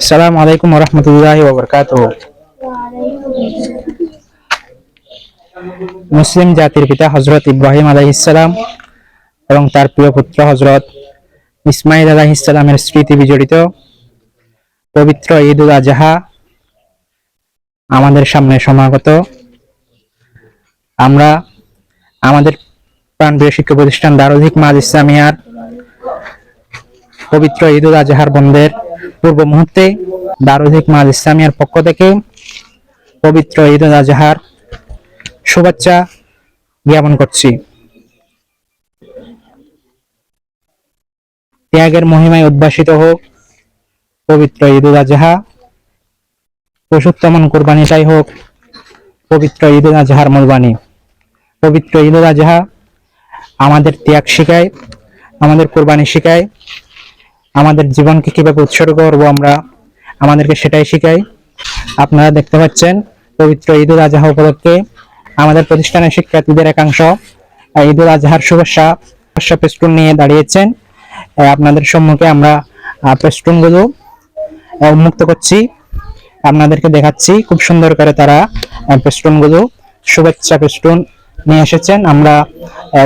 আসসালামু আলাইকুম রহমতুল্লাহ ওবরকাত মুসলিম জাতির পিতা হজরত ইব্রাহিম আলাইহিসসালাম এবং তার প্রিয় পুত্র হজরত ইসমাইল আলাইহিসসালামের স্মৃতি বিজড়িত। পবিত্র ঈদ উল আজহা আমাদের সামনে সমাগত। আমরা আমাদের প্রাণপ্রিয় শিক্ষা প্রতিষ্ঠান দারুল হিকমাত ইসলামিয়ার পবিত্র ঈদ উল আজহার বন্ধের পূর্ব মুহূর্তে দারুল হিকমাত ইসলামিয়ার পক্ষ থেকে পবিত্র ঈদ উল আজহার শুভেচ্ছা জ্ঞাপন করছি। ত্যাগের মহিমায় উদ্ভাসিত হোক পবিত্র ঈদ উল আজহা। পশুত্তমন কোরবানিটাই হোক পবিত্র ঈদ উল আজহার মূলবাণী। পবিত্র ঈদ উল আজহা আমাদের ত্যাগ শিখায়, আমাদের কোরবানি শিখায় আমাদের জীবনকে কীভাবে উৎসর্গ করব আমরা আমাদেরকে সেটাই শিখায় আপনারা দেখতে পাচ্ছেন পবিত্র ঈদ উল আজহা উপলক্ষে আমাদের প্রতিষ্ঠানের শিক্ষার্থীদের একাংশ আহ, ঈদ উল আজহার শুভেচ্ছা শুভেচ্ছা পেস্টুন নিয়ে দাঁড়িয়েছেন। আপনাদের সম্মুখে আমরা পেস্টুনগুলো উন্মুক্ত করছি। আপনাদেরকে দেখাচ্ছি খুব সুন্দর করে তারা পেস্টুনগুলো শুভেচ্ছা পেস্টুন নিয়ে এসেছেন। আমরা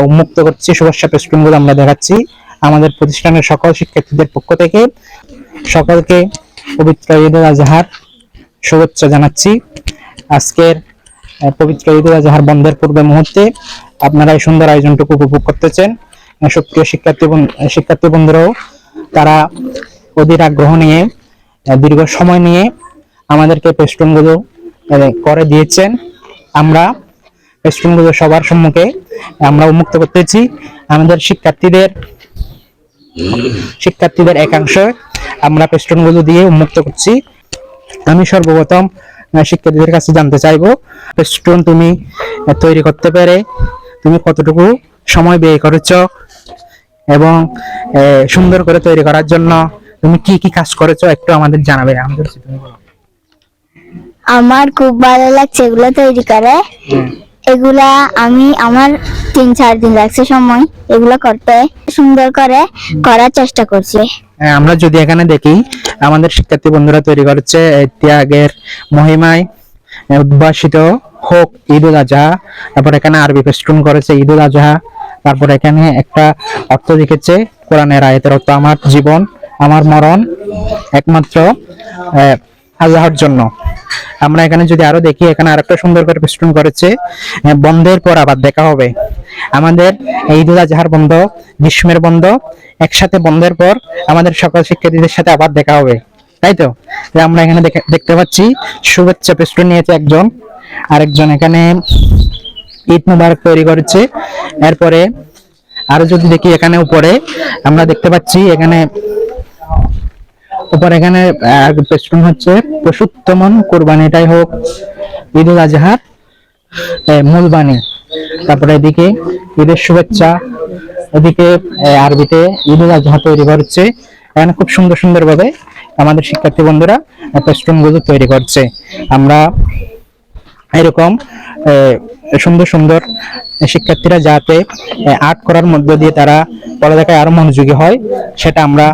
উন্মুক্ত করছি শুভেচ্ছা পেস্টুনগুলো আমরা দেখাচ্ছি। আমাদের প্রতিষ্ঠানের সকল শিক্ষার্থীদের পক্ষ থেকে সকলকে পবিত্র ঈদ উল আজহার শুভেচ্ছা জানাচ্ছি। আজকের পবিত্র ঈদ উল আজহার বন্ধের পূর্বে মুহূর্তে আপনারা এই সুন্দর আয়োজনটুকু উপভোগ করতেছেন। আহ, সুপ্রিয় শিক্ষার্থী শিক্ষার্থী বন্ধুরাও তারা অধীর আগ্রহ নিয়ে দীর্ঘ সময় নিয়ে আমাদেরকে পেস্টুনগুলো করে দিয়েছেন। আমরা পেস্টুনগুলো সবার সম্মুখে আমরা উন্মুক্ত করতেছি। আমাদের শিক্ষার্থীদের শিক্ষার্থীদের একাংশ আমরা পেস্টুনগুলো দিয়ে উন্মুক্ত করছি। আমি সর্বপ্রথম শিক্ষার্থীদের কাছে জানতে চাইব পেস্টুন তুমি তৈরি করতে পেরে তুমি কতটুকু সময় ব্যয় করেছ এবং আহ, সুন্দর করে তৈরি করার জন্য তুমি কি কি কাজ করেছ একটু আমাদের জানাবে আমাদের আমার খুব ভালো লাগছে এগুলো তৈরি করে। এগুলা আমি আমার তিন চার দিন লাগছে সময় এগুলো করতে। সুন্দর করে করার চেষ্টা করছি। হ্যাঁ, আমরা যদি এখানে দেখি আমাদের শিক্ষার্থী বন্ধুরা তৈরি করছে ত্যাগের মহিমায় উদ্ভাসিত হোক ঈদ উল আজহা। তারপর এখানে আরবি ফেস্টুন করেছে ঈদ উল আজহা। তারপর এখানে একটা অর্থ লিখেছে কোরআনের আয়াতের অর্থ আমার জীবন আমার মরণ একমাত্র আল্লাহর জন্য। আমরা এখানে যদি আরও দেখি, এখানে আরেকটা সুন্দর করে ফেস্টুন করেছে। বন্ধের পর আবার দেখা হবে। আমাদের এই আজহার বন্ধ, গ্রীষ্মের বন্ধ, একসাথে বন্ধের পর আমাদের সকল শিক্ষার্থীদের সাথে আবার দেখা হবে। তাই তো? আমরা এখানে দেখে- দেখতে পাচ্ছি, শুভেচ্ছা পেস্টুন নিয়েছে একজন। আরেকজন এখানে ঈদ মুবারক তৈরি করেছে। এরপরে আরও যদি দেখি এখানে উপরে, আমরা দেখতে পাচ্ছি এখানে উপর এখানে পেস্টুন হচ্ছে পশুত্তমন কোরবানিটাই হোক, ঈদ উল আজহার মূল বাণী। তারপরে এদিকে ঈদের শুভেচ্ছা, এদিকে আরবিতে ঈদ উল আজহা তৈরি করছে এখানে খুব সুন্দর সুন্দর ভাবে আমাদের শিক্ষার্থী বন্ধুরা পেস্টুনগুলো তৈরি করছে। আমরা এরকম সুন্দর সুন্দর শিক্ষার্থীরা যাতে আর্ট করার মধ্য দিয়ে তারা পড়ালেখায় আরও মনোযোগী হয়, সেটা আমরা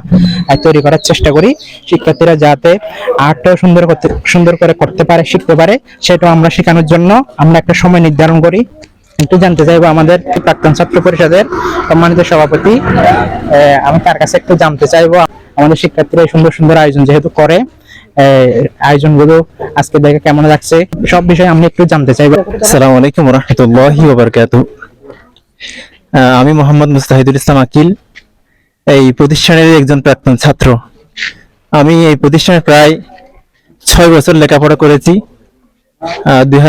তৈরি করার চেষ্টা করি। শিক্ষার্থীরা যাতে আর্টটাও সুন্দর করতে, সুন্দর করে করতে পারে, শিখতে পারে, সেটাও আমরা শেখানোর জন্য আমরা একটা সময় নির্ধারণ করি। একটু জানতে চাইব আমাদের প্রাক্তন ছাত্র পরিষদের সম্মানিত সভাপতি আমি তার কাছে একটু জানতে চাইব। আমাদের শিক্ষার্থীরা সুন্দর সুন্দর আয়োজন যেহেতু করে আয়োজনগুলো আজকে দেখে কেমন লাগছে? সব বিষয়ে আমি একটু জানতে চাইব। আসসালামু আলাইকুম রহমতুল্লাহি আমি মোহাম্মদ মুস্তাহিদুল ইসলাম আকিল, এই প্রতিষ্ঠানের একজন প্রাক্তন ছাত্র। আমি এই প্রতিষ্ঠানে প্রায় ছয় বছর লেখাপড়া করেছি দুই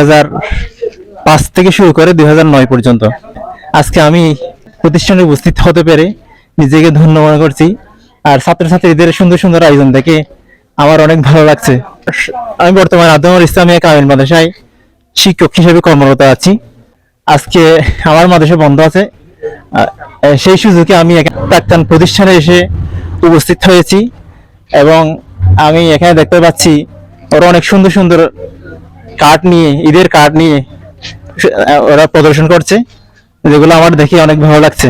পাঁচ থেকে শুরু করে দুই নয় পর্যন্ত। আজকে আমি প্রতিষ্ঠানে উপস্থিত হতে পেরে নিজেকে ধন্য মনে করছি। আর ছাত্রছাত্রীদের সুন্দর সুন্দর আয়োজন দেখে আমার অনেক ভালো লাগছে। আমি বর্তমানে আদমর ইসলামিয়া কামিল মাদ্রাসায় শিক্ষক হিসেবে কর্মরত আছি। আজকে আমার মাদ্রাসা বন্ধ আছে। সেই সুযোগে আমি প্রাক্তন প্রতিষ্ঠানে এসে উপস্থিত হয়েছি এবং আমি এখানে দেখতে পাচ্ছি ওরা অনেক সুন্দর সুন্দর কার্ড নিয়ে, ঈদের কার্ড নিয়ে ওরা প্রদর্শন করছে। যেগুলো আমার দেখে অনেক ভালো লাগছে।